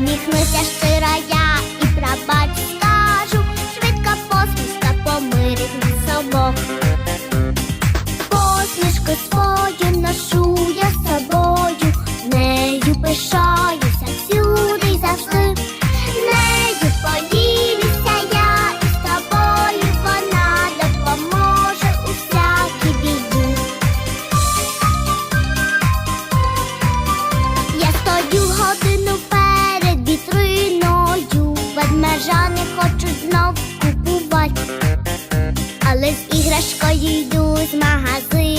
усміхнися щира я. Парижани хочуть знов купувати, але з іграшкою йду з магазину.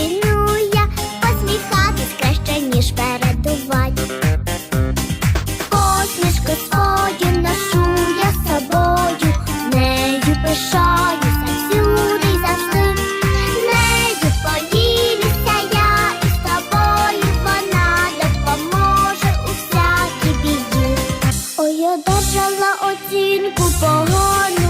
Ой, держала оцінку погану